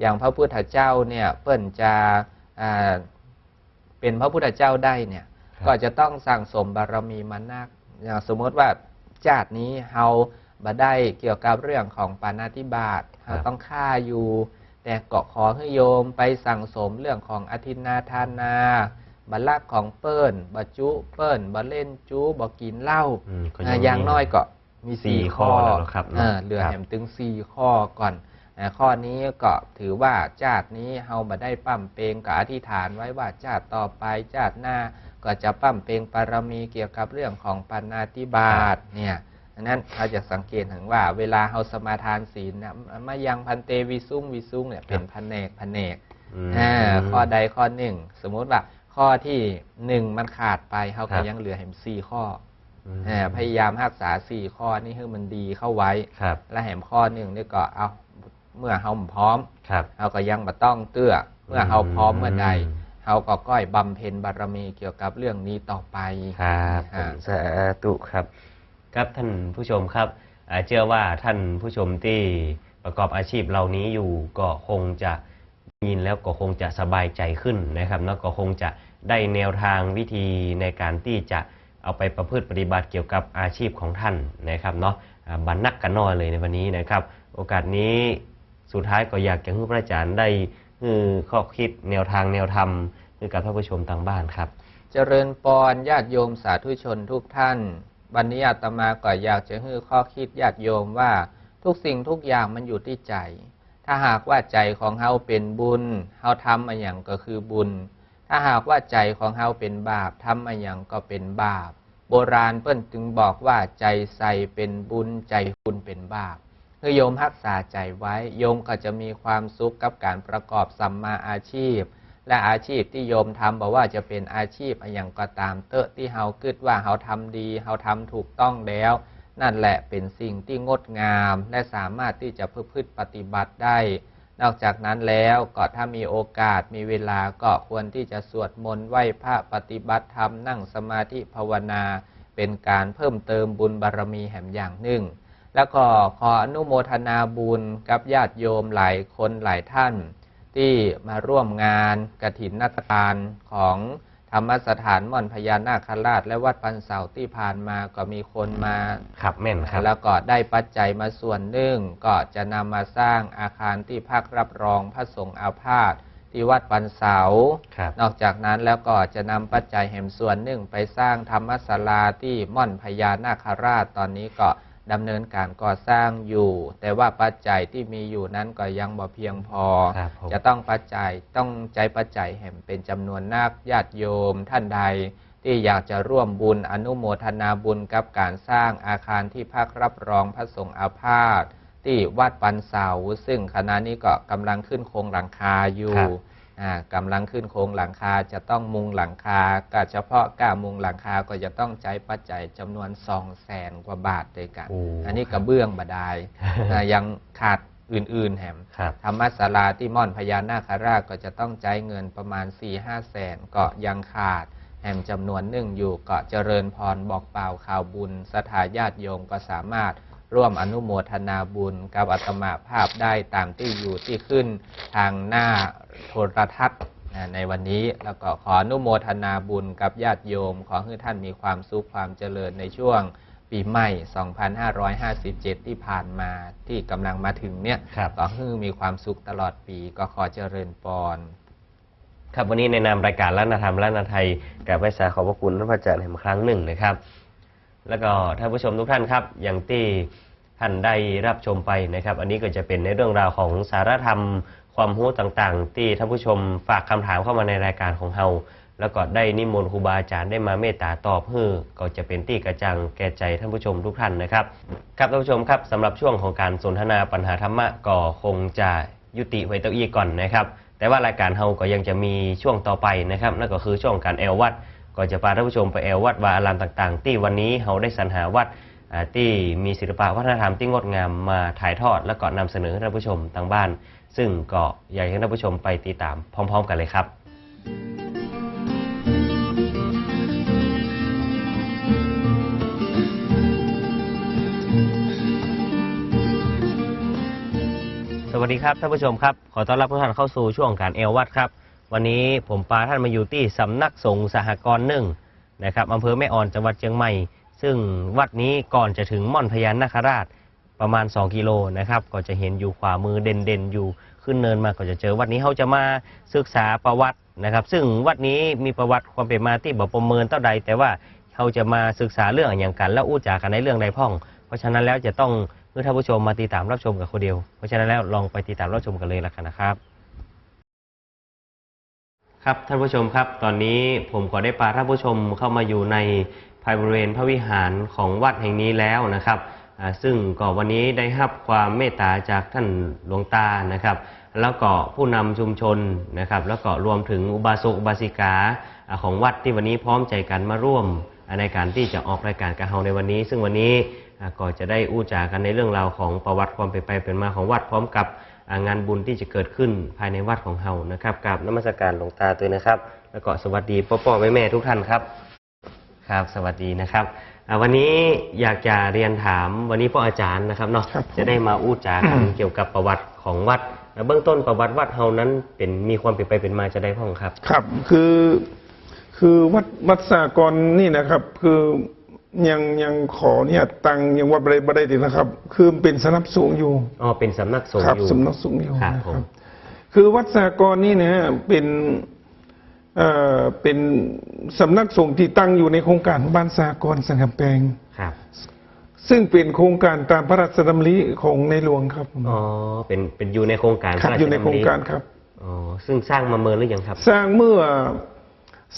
อย่างพระพุทธเจ้าเนี่ยเปิ้นจะอ่าเป็นพระพุทธเจ้าได้เนี่ยครับก็จะต้องสั่งสมบารมีมานักอย่างสมมติว่าชาตินี้เฮาบ่ได้เกี่ยวกับเรื่องของปานาธิบาตเฮาต้องฆ่าอยู่ แต่เกาะขอให้โยมไปสั่งสมเรื่องของอธินนาทานาบัลลักของเปิ้นบัจุเปิ้นบัเล่นจูบกินเหล้าอืมก็อ่าอย่างน้อยก็มีสี่สี่ข้ข้ออแล้วครับเนอะอ่าเหลือครับแหมถึงสี่ข้อก่อนอ่า ข้อนี้ก็ถือว่าชาตินี้เฮาบ่ได้ปั้มเปงกับอธิษฐานไว้ว่าชาติต่อไปชาติหน้าก็จะปั้มเปงปารมีเกี่ยวกับเรื่องของปานาติบาตเนี่ยอันนั้นเราจะสังเกตถึงว่า เวลาเฮาสมาทานศีลเนี่ยมายังพันเตวิสุงวิสุงเนี่ยเป็นแผนกแผนกอืมอ่าข้อใดข้อหนึ่งสมมุติว่าข้อที่หนึ่งมันขาดไปเขาครัก็บยังเหลือเห็มสี่ข้ออืมอ่าพยายามรักษาสี่ข้อนี้ให้มันดีเข้าไว้ครับและแหมข้อหนึ่งนี่ก็เอา เมื่อเฮาพร้อมครับเราก็ยังบ่ต้องเตื้อเมื่อเฮาพร้อมเมื่อใดอืมเฮาก็ก้อยบำเพ็ญบารมีเกี่ยวกับเรื่องนี้ต่อไปครับผอ่ามสาธุครับ ครับท่านผู้ชมครับอ่าเชื่อว่าท่านผู้ชมที่ประกอบอาชีพเหล่านี้อยู่ก็คงจะยินแล้วก็คงจะสบายใจขึ้นนะครับแล้วก็คงจะได้แนวทางวิธีในการที่จะเอาไปประพฤติปฏิบัติเกี่ยวกับอาชีพของท่านนะครับเนาะอ่าบันนักกันน้อยเลยในวันนี้นะครับ โอกาสนี้ สุดท้ายก็อยากจะให้พระอาจารย์ได้คือข้อคิดแนวทางแนวธรรมให้กับท่านผู้ชมทางบ้านครับ เจริญปอนญาติโยมสาธุชนทุกท่าน วันนี้อาตมาก็อยากจะให้ข้อคิดญาติโยมว่าทุกสิ่งทุกอย่างมันอยู่ที่ใจ ถ้าหากว่าใจของเฮาเป็นบุญเฮาทำมาอย่างก็คือบุญ ถ้าหากว่าใจของเฮาเป็นบาปทำมาอย่างก็เป็นบาป โบราณเปิ้นจึงบอกว่าใจใสเป็นบุญใจคุณเป็นบาป คือโยมรักษาใจไว้ โยมก็จะมีความสุขกับการประกอบสัมมาอาชีพ และอาชีพที่โยมทำบอกว่าจะเป็นอาชีพอย่างก็ตามเตอะที่เฮาคิดว่าเฮาทำดีเฮาทำถูกต้องแล้ว นั่นแหละเป็นสิ่งที่งดงาม และสามารถที่จะประพฤติปฏิบัติได้ นอกจากนั้นแล้วก็ถ้ามีโอกาสมีเวลาก็ควรที่จะสวดมนต์ไหว้พระปฏิบัติธรรมนั่งสมาธิภาวนา เป็นการเพิ่มเติมบุญบารมีแห่งอย่างหนึ่ง แล้วก็ขออนุโมทนาบุญกับญาติโยมหลายคนหลายท่าน ที่มาร่วมงานกฐินนาฏการของธรรมสถานม่อนพญานาคราช และวัดปันเสาที่ผ่านมาก็มีคนมาครับแม่นครับแล้วก็ได้ปัจจัยมาส่วนหนึ่งก็จะนำมาสร้างอาคารที่พักรับรองพระสงฆ์อาพาธที่วัดปันเสาครับนอกจากนั้นแล้วก็จะนำปัจจัยแห่งส่วนหนึ่งไปสร้างธรรมศาลาที่ม่อนพญานาคราชตอนนี้ก็ ดำเนินการก่อสร้างอยู่ แต่ว่าปัจจัยที่มีอยู่นั้นก็ยังบ่เพียงพอ ครับผม จะต้องปัจจัยต้องใจปัจจัยแห่งเป็นจำนวนนักญาติโยม ท่านใด ที่อยากจะร่วมบุญอนุโมทนาบุญกับการสร้างอาคารที่พักรับรองพระสงฆ์อาพาธที่วัดปันเสาซึ่งขณะนี้ก็กำลังขึ้นโครงหลังคาอยู่ ครับอ่า กำลังขึ้นโครงหลังคาจะต้องมุงหลังคาก็เฉพาะก้ามุงหลังคาก็จะต้องใช้ปัจจัยจำนวนสองแสนกว่าบาทด้วยกันโอ้อันนี้กระเบื้องบดายอ่ายังขาดอื่นๆแหมครับธรรมศาลาที่ม่อนพญานาคราชก็จะต้องใช้เงินประมาณ4 5แสนก็ยังขาดแห่มจำนวนหนึ่งอยู่ก็เจริญพรบอกเปล่าข่าวบุญสถาญาติโยมก็สามารถ ร่วมอนุโมทนาบุญกับอัตมาภาพได้ตามที่อยู่ที่ขึ้นทางหน้าโทรทัศน์นะในวันนี้แล้วก็ขออนุโมทนาบุญกับญาติโยม ขอให้ท่านมีความสุขความเจริญในช่วงปีใหม่ 2557 ที่ผ่านมาที่กำลังมาถึงเนี่ยครับก็ให้มีความสุขตลอดปีก็ขอเจริญปอนครับวันนี้ในนามรายการล้านธรรมล้านไทยกับไพศาลขอบพระคุณท่านพระอาจารย์แห่งครั้งหนึ่งนะครับ แล้วก็ท่านผู้ชมทุกท่านครับ อย่างที่ท่านได้รับชมไปนะครับ อันนี้ก็จะเป็นในเรื่องราวของสารธรรม ความรู้ต่างๆ ที่ท่านผู้ชมฝากคำถามเข้ามาในรายการของเราแล้วก็ได้นิมนต์ครูบาอาจารย์ได้มาเมตตาตอบเพื่อก็จะเป็นที่กระจังแก่ใจท่านผู้ชมทุกท่านนะครับ ครับท่านผู้ชมครับสำหรับช่วงของการสนทนาปัญหาธรรมะก็คงจะยุติไว้เต้าอี้ก่อนนะครับ แต่ว่ารายการเฮาก็ยังจะมีช่วงต่อไปนะครับนั่นก็คือช่วงการแอลวัด ก็จะพาท่านผู้ชมไปแอลวัดวาอารามต่างๆ ที่วันนี้เฮาได้สรรหาวัดที่มีศิลปะวัฒนธรรมที่งดงามมาถ่ายทอด และก็นำเสนอให้ท่านผู้ชมทางบ้าน ซึ่งก็อยากให้ท่านผู้ชมไปติดตามพร้อม ๆ กันเลยครับ สวัสดีครับท่านผู้ชมครับ ขอต้อนรับทุกท่านเข้าสู่ช่วงการเอลวัดครับ วันนี้ผมปาท่านมาอยู่ที่สำนักสงฆ์สหกรณ์หนึ่งนะครับอำเภอแม่อ่อนจังหวัดเชียงใหม่ ซึ่งวัดนี้ก่อนจะถึงม่อนพญานาคราชประมาณ 2 กิโลนะครับ ก็จะเห็นอยู่ขวามือเด่นๆ อยู่ขึ้นเนินมาก็จะเจอวัดนี้เขาจะมาศึกษาประวัตินะครับ ซึ่งวัดนี้มีประวัติความเป็นมาที่บอกประเมินเท่าใด แต่ว่าเขาจะมาศึกษาเรื่องอย่างกัน แล้วอู้จากันในเรื่องใดพ่อง เพราะฉะนั้นแล้วจะต้องเมื่อท่านผู้ชมมาติดตามรับชมกับคนเดียว เพราะฉะนั้นแล้วลองไปติดตามรับชมกันเลยละกันนะครับ ครับท่านผู้ชมครับ ตอนนี้ผมก็ได้พาท่านผู้ชมเข้ามาอยู่ในภายบริเวณพระวิหารของวัดแห่งนี้แล้วนะครับซึ่งก็วันนี้ได้รับความเมตตาจากท่านหลวงตานะครับ แล้วก็ผู้นำชุมชนนะครับ แล้วก็รวมถึงอุบาสกอุบาสิกาของวัดที่วันนี้พร้อมใจกันมาร่วมในการที่จะออกรายการกระเฮาในวันนี้ ซึ่งวันนี้ก็จะได้อู้จากันในเรื่องราวของประวัติความเป็นไปเป็นมาของวัดพร้อมกับ งานบุญที่จะเกิดขึ้นภายในวัดของเฮานะครับกับนมัสการหลวงตาตัวนะครับ แล้วก็สวัสดีพ่อพ่อแม่แม่ทุกท่านครับครับ สวัสดีนะครับอ่าวันนี้อยากจะเรียนถามวันนี้พ่ออาจารย์นะครับเนาะครับผมจะได้มาอู้จากันเกี่ยวกับประวัติของวัดแล้วเบื้องต้นประวัติวัดเฮานั้นเป็นมีความเป็นไปเป็นมาจะได้พ่องครับ ครับ คือ คือวัดวัดสากรนี่นะครับ คือ ยังยังขอเนี่ยตังค์ยังวัดบได้บได้ดีนะครับ คือเป็นสนับสูงอยู่อ๋อเป็นสำนักสงฆ์ครับอยู่สำนักสูงอยู่ครับนะผมคือวัดสากรนี่นะฮะเป็นเอ่อเป็นสำนักสงฆ์ที่ตั้งอยู่ในโครงการบ้านสากรสังกำแพงครับซึ่งเป็นโครงการตามพระราชดำริของในหลวงครับอ๋อเป็นเป็นอยู่ในโครงการครับพะชอยู่ในโครงดำการครับ อ๋อซึ่งสร้างมาเมินหรือยังครับ สร้างเมื่อ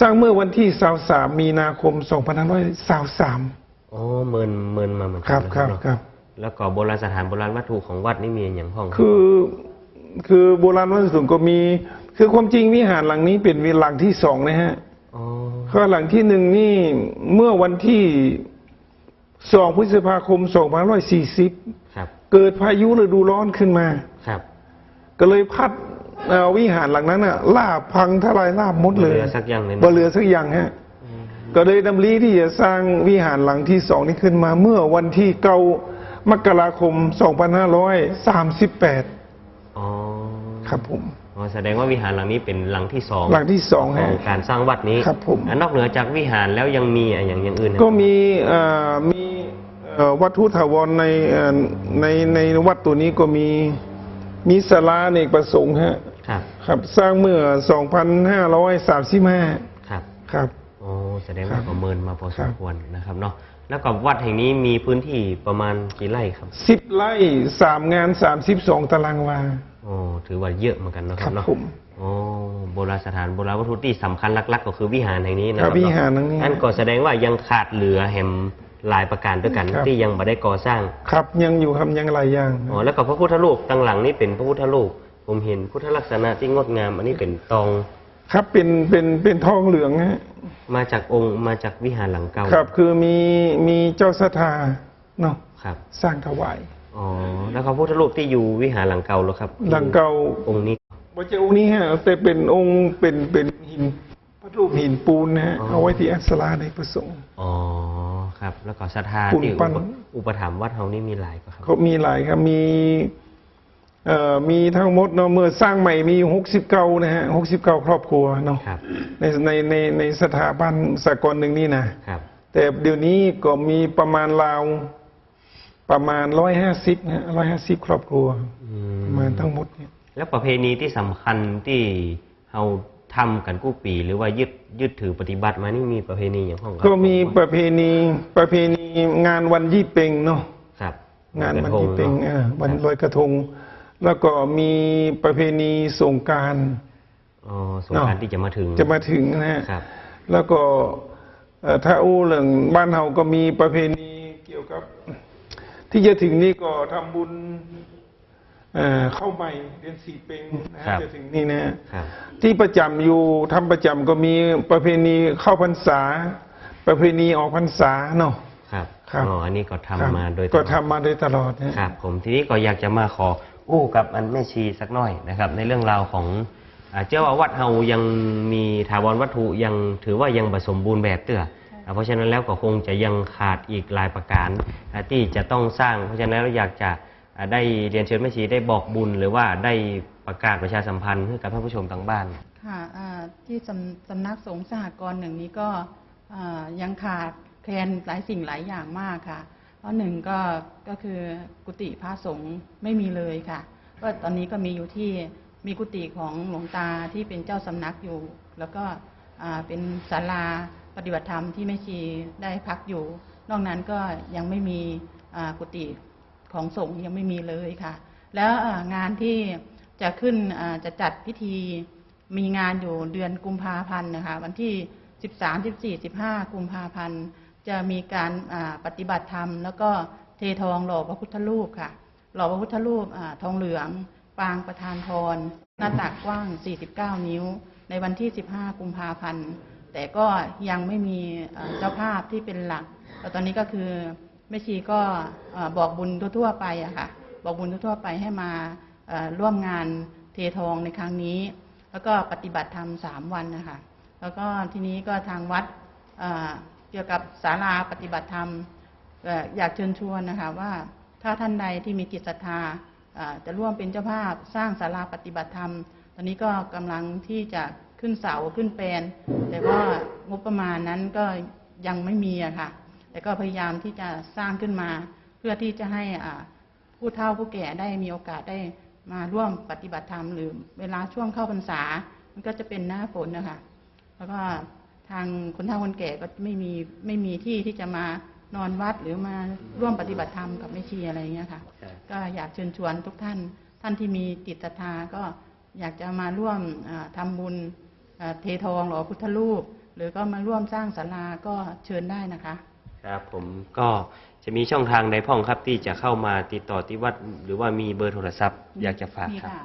สร้างเมื่อวันที่23มีนาคม2523อ๋อเมินเมินมาเหมือนครักับนครับเนาะครับ แล้วก็โบราณสถานโบราณวัตถุของวัดนี่มีอย่างพ่องคือคือโบราณวัตถุก็มี คือความจริงวิหารหลังนี้เป็นวิหารหลังที่สองนะฮะอ๋อก็หลังที่หนึ่งนี่เมื่อวันที่สองพฤษภาคม2540ครับเกิดพายุฤดูร้อนขึ้นมาครับ ก็เลยพัด เอาวิหารหลังนั้นน่ะลาบพังทลายลาบหมดเลยบ่เหลือสักอย่างเลยนะ บ่เหลือสักอย่างฮะ ก็เลยดำริที่จะสร้างวิหารหลังที่สองนี้ขึ้นมาเมื่อวันที่เก้ามกราคม 2538 อ๋อครับผม อ๋อแสดงว่าวิหารหลังนี้เป็นหลังที่สองหลังที่สองขอฮะงการสร้างวัดนี้ครับผม อะนอกเหนือจากวิหารแล้วยังมีอะไรอย่างอย่างอื่นไหก็มีเอ่อมีเอ่อวัตถุถาวรในเอ่อในในวัดตัวนี้ก็มีมีศาลาเนกประสงค์ฮะ ครับ ครับ สร้างเมื่อ 2535 ครับ ครับ โอ้แสดงว่าประเมินมาพอสครัมบควรนะครับเนาะ แล้วก็วัดแห่งนี้มีพื้นที่ประมาณกี่ไร่ครับ 10 ไร่ 3 งาน 32 ตารางวา โอ้ถือว่าเยอะเหมือนกันเนาะคครัรับบเนาะผมโอ้โบราณสถานโบราณวัตถุที่สำคัญหลัก ๆ ก็คือวิหารแห่งนี้นะคครัรับบวิหารหลังนี้นั่นก็แสดงว่ายังขาดเหลือแห่มหลายประการด้วยกันครับที่ยังไม่ได้ก่อสร้าง ครับยังอยู่ครับยังหลายอย่างอ๋อแล้วก็พระพุทธรูปตั้งหลังนี่เป็นพระพุทธรูป ผมเห็นพุทธลักษณะที่งดงาม อันนี้เป็นตองครับเป็นเป็นเป็นทองเหลืองฮะมาจากองค์มาจากวิหารหลังเก่าครับ คือมีมีเจ้าสถาเนาะครับ สร้างถวายอ๋อแล้วก็พระพุทธรูปที่อยู่วิหารหลังเก่าแล้วครับ หลังเก่าองค์นี้วัจองค์นี้ฮะแต่เป็นองค์เป็นเป็นหินพระรูปหินปูนนะฮะอ๋อเอาไว้ที่อัศราในประสงค์อ๋อครับ แล้วก็ศรัทธาปูนที่อุปั้นปอุปถัมภ์วัดเฮานี่มีหลายกว่าครับเขามีหลายครับมีเอ่อ มีทั้งหมดเนาะเมื่อสร้างใหม่มีหกสิบเก้านะฮะหกสิบเก้าครอบครัวเนาะครับในในในในสถาบันสากลหนึ่งนี่นะครับแต่เดี๋ยวนี้ก็มีประมาณราวประมาณร้อยห้าสิบนะฮะร้อยห้าสิบครอบครัวอืประมาณทั้งหมดเนี่ยแล้วประเพณีที่สำคัญที่เฮาทำกันกู้ปี หรือว่ายึดยึดถือปฏิบัติมานี่มีประเพณีอย่างห้องครับก็มีประเพณีประเพณีงานวันยี่เปงเนาะครับงานวันลอยกระทยี่เปงอะอ่าวันครับลอยกระทง แล้วก็มีประเพณีสงกราร อ๋อสงกรารที่จะมาถึง จะมาถึงนะฮะครับ แล้วก็เอ่อถ้าอู้เรื่องบ้านเฮาก็มีประเพณีเกี่ยวกับ ที่จะถึงนี่ก็ทำบุญเอ่อเข้าใหม่เดือนสี่เปงนะฮะครับ จะถึงนี่นะฮะ ครับ ที่ประจำอยู่ทำประจำก็มีประเพณีเข้าพรรษา ประเพณีออกพรรษาเนาะ ครับ ครับ อ๋อ อันนี้ก็ทำครับมาโดยตลก็อดทำมาโดยตลอดนะครับ ผม ทีนี้ก็อยากจะมาขอ อู้กับอันแม่ชีสักหน่อยนะครับ ในเรื่องราวของอ่าเจ้าอาวัดเฮายังมีถาวรวัตถุยังถือว่ายังผสมบูรณ์แบบเตื้ออ่าเพราะฉะนั้นแล้วก็คงจะยังขาดอีกหลายประการอ่าที่จะต้องสร้าง เพราะฉะนั้นเราอยากจะอ่าได้เรียนเชิญแม่ชีได้บอกบุญ หรือว่าได้ประกาศประชาสัมพันธ์ให้กับท่านผู้ชมทางบ้านค่ะอ่าที่สำสำนักสงฆ์สหกรณ์หนึ่งนี้ก็อ่ายังขาดแคลนหลายสิ่งหลายอย่างมากค่ะ เพราะหนึ่งก็ก็คือกุฏิพระสงฆ์ไม่มีเลยค่ะ ก็ตอนนี้ก็มีอยู่ที่มีกุฏิของหลวงตาที่เป็นเจ้าสำนักอยู่ แล้วก็เป็นศาลาปฏิบัติธรรมที่แม่ชีได้พักอยู่ นอกนั้นก็ยังไม่มีกุฏิของสงฆ์ยังไม่มีเลยค่ะ แล้วงานที่จะขึ้นจะจัดพิธีมีงานอยู่เดือนกุมภาพันธ์นะคะ วันที่ 13 14 15 กุมภาพันธ์ จะมีการปฏิบัติธรรม แล้วก็เททองหล่อพระพุทธรูปค่ะ หล่อพระพุทธรูปอทองเหลือง ปางประธานพร หน้าตักกว้าง 49 นิ้ว ในวันที่ 15 กุมภาพันธ์แต่ก็ยังไม่มีเจ้าภาพที่เป็นหลักแต่ตอนนี้ก็คือแม่ชีก็บอกบุญทั่วๆไปอะค่ะ บอกบุญทั่วๆไปให้มาร่วมงานเททองในครั้งนี้ แล้วก็ปฏิบัติธรรมสามวันนะคะ แล้วก็ทีนี้ก็ทางวัด เกี่ยวกับศาลาปฏิบัติธรรมอยากเชิญชวนนะคะว่าถ้าท่านใดที่มีจิตศรัทธาจะร่วมเป็นเจ้าภาพสร้างศาลาปฏิบัติธรรม ตอนนี้ก็กำลังที่จะขึ้นเสาขึ้นแปลนแต่ว่างบประมาณนั้นก็ยังไม่มีอะค่ะ แต่ก็พยายามที่จะสร้างขึ้นมา เพื่อที่จะให้ผู้เฒ่าผู้แก่ได้มีโอกาสได้มาร่วมปฏิบัติธรรมหรือเวลาช่วงเข้าพรรษา มันก็จะเป็นหน้าฝนนะคะแล้วก็ ทางคนเฒ่าคนแก่ก็ไม่มีไม่มีที่ที่จะมานอนวัดหรือมาร่วมปฏิบัติธรรมกับแม่ชีอะไรอย่างเงี้ยค่ะครับก็อยากเชิญชวนทุกท่าน ท่านที่มีจิตศรัทธาก็อยากจะมาร่วมอ่าทำบุญอ่าเททองหล่อพุทธรูป หรือก็มาร่วมสร้างศาลาก็เชิญได้นะคะครับผมก็จะมีช่องทางใดพ้องครับที่จะเข้ามาติดต่อที่วัด หรือว่ามีเบอร์โทรศัพท์ อยากจะฝากมีครับค่ะ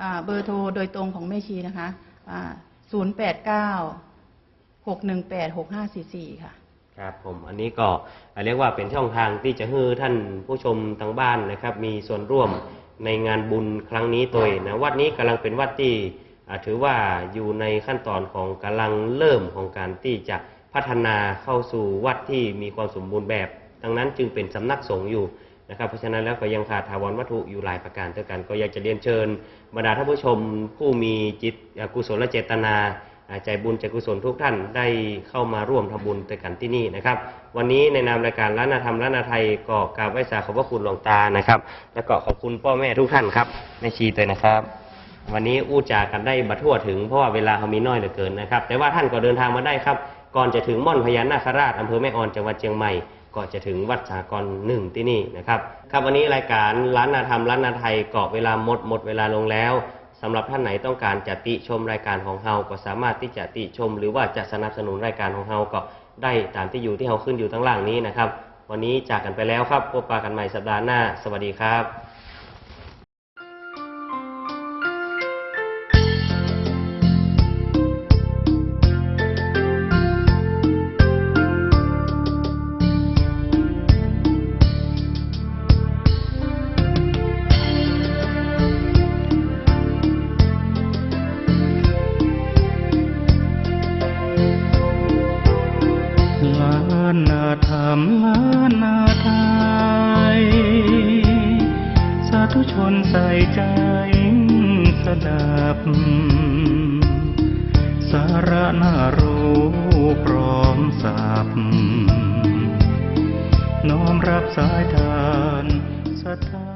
อ่าเบอร์โทรโดยตรงของแม่ชีนะคะศูนย์แปดเก้า หกหนึ่งแปดหกห้าสี่สี่ค่ะ ครับผมอันนี้ก็เรียกว่าเป็นช่องทางที่จะให้ท่านผู้ชมทางบ้านนะครับ มีส่วนร่วมในงานบุญครั้งนี้ตัวเองนะวัดนี้กำลังเป็นวัดที่อ่าถือว่าอยู่ในขั้นตอนของกำลังเริ่มของการที่จะพัฒนาเข้าสู่วัดที่มีความสมบูรณ์แบบ ดังนั้นจึงเป็นสำนักสงฆ์อยู่นะครับ เพราะฉะนั้นแล้วก็ยังขาดถาวรวัตถุอยู่หลายประการด้วยกัน ก็อยากจะเรียนเชิญบรรดาท่านผู้ชมผู้มีจิตอ่ากุศลเจตนาอ่า ใจบุญใจกุศลทุกท่านได้เข้ามาร่วมทำบุญด้วยกันที่นี่นะครับ วันนี้ในนามรายการล้านนาธรรมล้านนาไทยก็กราบไหว้สาขอบพระคุณหลวงตานะครับ แล้วก็ขอบคุณพ่อแม่ทุกท่านครับแม่ชีเตยนะครับ วันนี้อู้จากันได้บัทั่วถึงเพราะว่าเวลาเขามีน้อยเหลือเกินนะครับ แต่ว่าท่านก็เดินทางมาได้ครับ ก่อนจะถึงม่อนพญานาคราชอำเภอแม่ออนจังหวัดเชียงใหม่ก็จะถึงวัดสากรหนึ่งที่นี่นะครับ ครับวันนี้รายการล้านนาธรรมล้านนาไทยก็เวลาหมดหมดเวลาลงแล้ว สำหรับท่านไหนต้องการจะติชมรายการของเฮาก็สามารถที่จะติชม หรือว่าจะสนับสนุนรายการของเฮาก็ได้ตามที่อยู่ที่เฮาขึ้นอยู่ทั้งล่างนี้นะครับ วันนี้จากกันไปแล้วครับพบปะกันใหม่สัปดาห์หน้า สวัสดีครับ ธรรมล้านนาไทย สาธุชนใส่ใจสดับ สาระน่ารู้พร้อมสับน้อมรับสายทานสัทธา